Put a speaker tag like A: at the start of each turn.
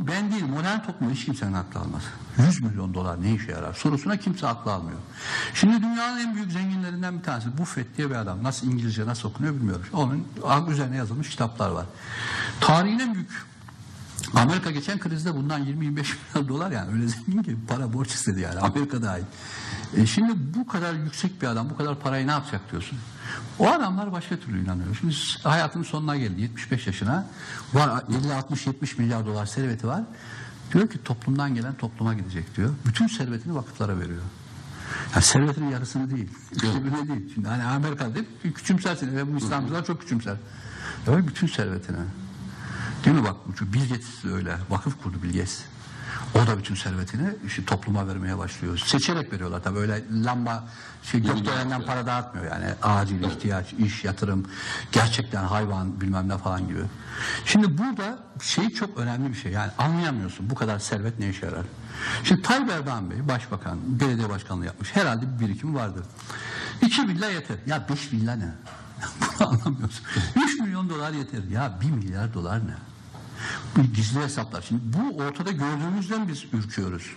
A: ben değil modern toplum hiç kimsenin aklı almaz. 100 milyon dolar ne işe yarar sorusuna kimse aklı almıyor. Şimdi dünyanın en büyük zenginlerinden bir tanesi Buffett diye bir adam. Nasıl İngilizce nasıl okunuyor bilmiyorum. Onun üzerine yazılmış kitaplar var. Tarihin en büyük Amerika geçen krizde bundan 20-25 milyar dolar yani öyle zengin ki para borç istedi yani Amerika dahil. E şimdi bu kadar yüksek bir adam bu kadar parayı ne yapacak diyorsun. O adamlar başka türlü inanıyor. Şimdi hayatının sonuna geldi 75 yaşına var 50-60-70 milyar dolar serveti var. Diyor ki toplumdan gelen topluma gidecek diyor. Bütün servetini vakıflara veriyor. Yani servetinin yarısını değil. Birine değil. Şimdi hani Amerika'da hep küçümsersin. Ve bu İslamcılar çok küçümser. Evet bütün servetini. Değil mi bak çünkü Bill öyle. Vakıf kurdu Bill. O da bütün servetini işte topluma vermeye başlıyor. Seçerek veriyorlar tabii öyle lamba şey gökdelenden para dağıtmıyor yani acil ihtiyaç, iş, yatırım, gerçekten hayvan bilmem ne falan gibi. Şimdi burada şey çok önemli bir şey yani anlayamıyorsun bu kadar servet ne işe yarar. Şimdi Tayyip Erdoğan Bey başbakan, belediye başkanlığı yapmış. Herhalde bir birikimi vardır. İki villa yeter. Ya beş villa ne? Bunu anlamıyorsun. 3 milyon dolar yeter. Ya 1 milyar dolar ne? Gizli hesaplar. Şimdi bu ortada gördüğümüzden biz ürküyoruz.